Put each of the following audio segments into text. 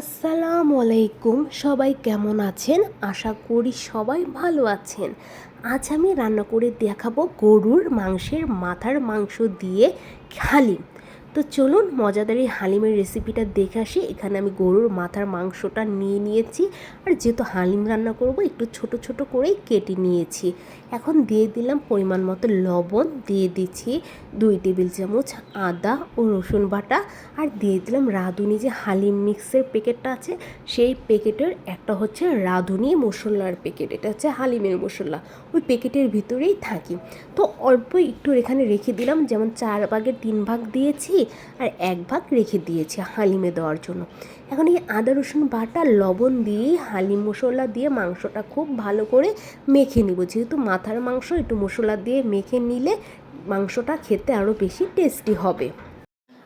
আসসালামু আলাইকুম। সবাই কেমন আছেন? আশা করি সবাই ভালো আছেন। আজ আমি রান্না করে দেখাবো গরুর মাংসের মাথার মাংস দিয়ে হালিম তো চলুন মজাদার হালিমের রেসিপিটা দেখে আসি। এখানে আমি গরুর মাথার মাংসটা নিয়ে নিয়েছি আর যেহেতু হালিম রান্না করব, একটু ছোট ছোট করেই কেটে নিয়েছি। এখন দিয়ে দিলাম পরিমাণ মতো লবণ, দিয়ে দিচ্ছি দুই টেবিল চামচ আদা ও রসুন বাটা আর দিয়ে দিলাম রাঁধুনি যে হালিম মিক্সের প্যাকেটটা আছে, সেই প্যাকেটের একটা হচ্ছে রাঁধুনি মশলার প্যাকেট, এটা হচ্ছে হালিমের মশলা। ওই প্যাকেটের ভিতরেই থাকি। তো অল্প একটু এখানে রেখে দিলাম, যেমন চার ভাগের তিন ভাগ দিয়েছি আর এক ভাগ রেখে দিয়েছি হালিমে দেওয়ার জন্য। এখন এই আদা, রসুন বাটা, লবণ দিয়ে হালিম মশলা দিয়ে মাংসটা খুব ভালো করে মেখে নিব। যেহেতু মাথার মাংস, একটু মশলা দিয়ে মেখে নিলে মাংসটা খেতে আরও বেশি টেস্টি হবে।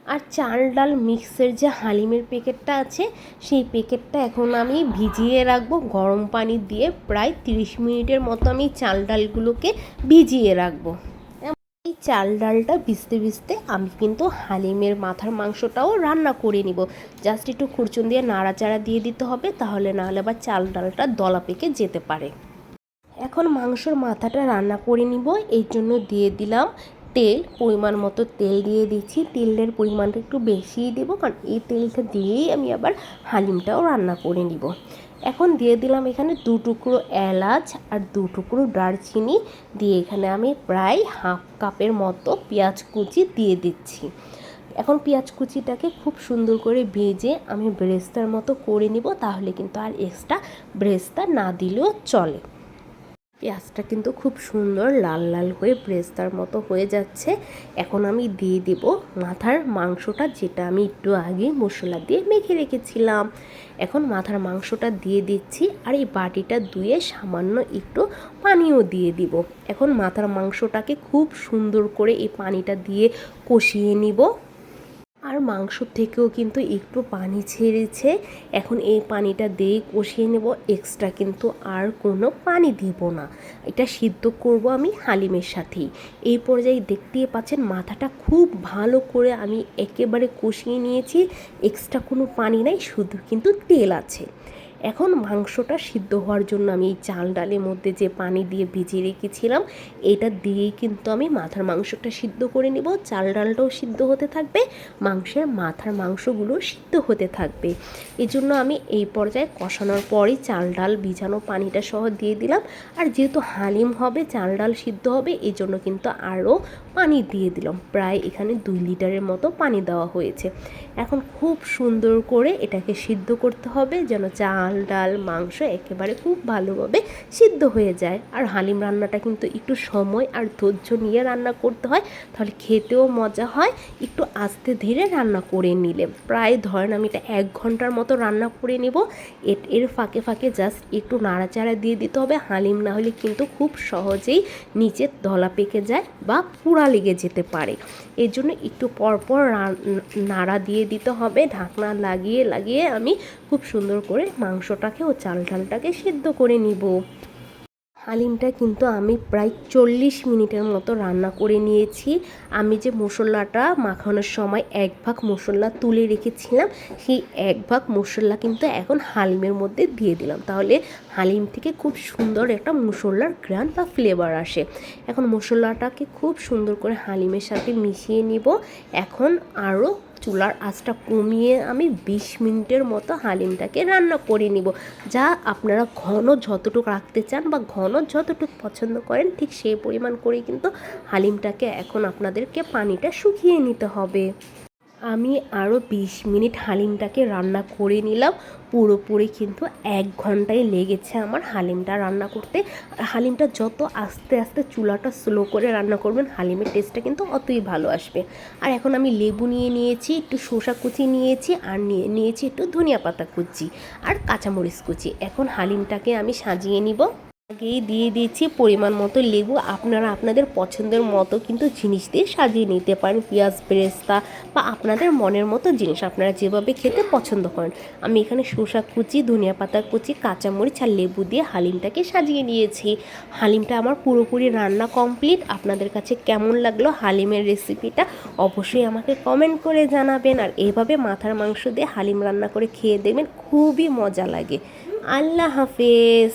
আর চাল ডাল মিক্সের যে হালিমের প্যাকেটটা আছে, সেই প্যাকেটটা এখন আমি ভিজিয়ে রাখব। গরম পানি দিয়ে প্রায় তিরিশ মিনিটের মতো আমি চাল ডালগুলোকে ভিজিয়ে রাখব। চাল ডালটা ভিজতে ভিজতে আমি কিন্তু হালিমের মাথার মাংসটাও রান্না করে নিব। জাস্ট একটু খুরচুন দিয়ে নাড়াচাড়া দিয়ে দিতে হবে, তাহলে নাহলে আবার চাল ডালটা দলা পেকে যেতে পারে। এখন মাংসর মাথাটা রান্না করে নিব এই জন্য দিয়ে দিলাম তেল, পরিমাণ মতো তেল দিয়ে দিচ্ছি। তেলের পরিমাণটা একটু বেশিই দেবো, কারণ এই তেলটা দিয়েই আমি আবার হালিমটাও রান্না করে নিব। এখন দিয়ে দিলাম এখানে দু টুকরো এলাচ আর দু টুকরো দারচিনি। দিয়ে এখানে আমি প্রায় হাফ কাপের মতো পেঁয়াজ কুচি দিয়ে দিচ্ছি। এখন পেঁয়াজ কুচিটাকে খুব সুন্দর করে ভেজে আমি ব্রেস্তার মতো করে নিব, তাহলে কিন্তু আর এক্সট্রা ব্রেস্তা না দিলেও চলে। পেঁয়াজটা কিন্তু খুব সুন্দর লাল লাল হয়ে ব্রেস্তার মতো হয়ে যাচ্ছে। এখন আমি দিয়ে দেব মাথার মাংসটা, যেটা আমি একটু আগে মশলা দিয়ে মেখে রেখেছিলাম। এখন মাথার মাংসটা দিয়ে দিচ্ছি আর এই বাটিটা ধুয়ে সামান্য একটু পানিও দিয়ে দিব। এখন মাথার মাংসটাকে খুব সুন্দর করে এই পানিটা দিয়ে কষিয়ে নিব। আর মাংস থেকেও কিন্তু একটু পানি ছেড়েছে। এখন এই পানিটা দিয়ে কষিয়ে নেব। এক্সট্রা কিন্তু আর কোনো পানি দিব না। এটা সিদ্ধ করব আমি হালিমের সাথেই। এই পর্যায়ে দেখতেই পাচ্ছেন মাথাটা খুব ভালো করে আমি একেবারে কষিয়ে নিয়েছি। এক্সট্রা কোনো পানি নাই, শুধু কিন্তু তেল আছে। এখন মাংসটা সিদ্ধ হওয়ার জন্য আমি এই চাল ডালের মধ্যে যে পানি দিয়ে ভিজিয়ে রেখেছিলাম, এটা দিয়েই কিন্তু আমি মাথার মাংসটা সিদ্ধ করে নেব। চাল ডালটাও সিদ্ধ হতে থাকবে, মাংসের মাথার মাংসগুলো সিদ্ধ হতে থাকবে। এই জন্য আমি এই পর্যায়ে কষানোর পরই চাল ডাল ভিজানো পানিটা সহ দিয়ে দিলাম। আর যেহেতু হালিম হবে, চাল ডাল সিদ্ধ হবে এই জন্য কিন্তু আরও পানি দিয়ে দিলাম। প্রায় এখানে দুই লিটারের মতো পানি দেওয়া হয়েছে। এখন খুব সুন্দর করে এটাকে সিদ্ধ করতে হবে, যেন চাল চাল ডাল, মাংস একেবারে খুব ভালোভাবে সিদ্ধ হয়ে যায়। আর হালিম রান্নাটা কিন্তু একটু সময় আর ধৈর্য নিয়ে রান্না করতে হয়, তাহলে খেতেও মজা হয়, একটু আস্তে ধীরে রান্না করে নিলে। প্রায় ধরেন আমি এটা এক ঘণ্টার মতো রান্না করে নেব। এর ফাঁকে ফাঁকে জাস্ট একটু নাড়াচাড়া দিয়ে দিতে হবে। হালিম না হলে কিন্তু খুব সহজেই নিচে ধলা পেকে যায় বা পুড়া লেগে যেতে পারে। এর জন্য একটু পরপর নাড়া দিয়ে দিতে হবে। ঢাকনা লাগিয়ে লাগিয়ে আমি খুব সুন্দর করে মাংসটাকে ও চাল ডালটাকে সেদ্ধ করে নিব। হালিমটা কিন্তু আমি প্রায় চল্লিশ মিনিটের মতো রান্না করে নিয়েছি। আমি যে মশলাটা মাখানোর সময় এক ভাগ মশলা তুলে রেখেছিলাম, সেই এক ভাগ মশলা কিন্তু এখন হালিমের মধ্যে দিয়ে দিলাম। তাহলে হালিম থেকে খুব সুন্দর একটা মশলার গ্রান বা ফ্লেভার আসে। এখন মশলাটাকে খুব সুন্দর করে হালিমের সাথে মিশিয়ে নিব। এখন আরও চুলার আঁচটা কমিয়ে আমি বিশ মিনিটের মতো হালিমটাকে রান্না করে নিব। যা আপনারা ঘন যতটুকু রাখতে চান বা ঘন যতটুকু পছন্দ করেন, ঠিক সেই পরিমাণ করেই কিন্তু হালিমটাকে এখন আপনাদেরকে পানিটা শুকিয়ে নিতে হবে। আমি আরও বিশ মিনিট হালিমটাকে রান্না করে নিলাম। পুরোপুরি কিন্তু এক ঘন্টাই লেগেছে আমার হালিমটা রান্না করতে। হালিমটা যত আস্তে আস্তে চুলাটা স্লো করে রান্না করবেন, হালিমের টেস্টটা কিন্তু অতই ভালো আসবে। আর এখন আমি লেবু নিয়ে নিয়েছি, একটু শসা কুচি নিয়েছি, আর নিয়ে নিয়েছি একটু ধনিয়া পাতা কুচি আর কাঁচামরিচ কুচি। এখন হালিমটাকে আমি সাজিয়ে নিব। আগেই দিয়ে দিয়েছি পরিমাণ মতো লেবু। আপনারা আপনাদের পছন্দের মতো কিন্তু জিনিস দিয়ে সাজিয়ে নিতে পারেন। পেঁয়াজ, বেরেস্তা বা আপনাদের মনের মতো জিনিস আপনারা যেভাবে খেতে পছন্দ করেন। আমি এখানে শসা কুচি, ধনিয়া পাতা কুচি, কাঁচামরিচ আর লেবু দিয়ে হালিমটাকে সাজিয়ে নিয়েছি। হালিমটা আমার পুরোপুরি রান্না কমপ্লিট। আপনাদের কাছে কেমন লাগল হালিমের রেসিপিটা অবশ্যই আমাকে কমেন্ট করে জানাবেন। আর এভাবে মাথার মাংস দিয়ে হালিম রান্না করে খেয়ে দেবেন খুবই মজা লাগে। আল্লাহ হাফেজ।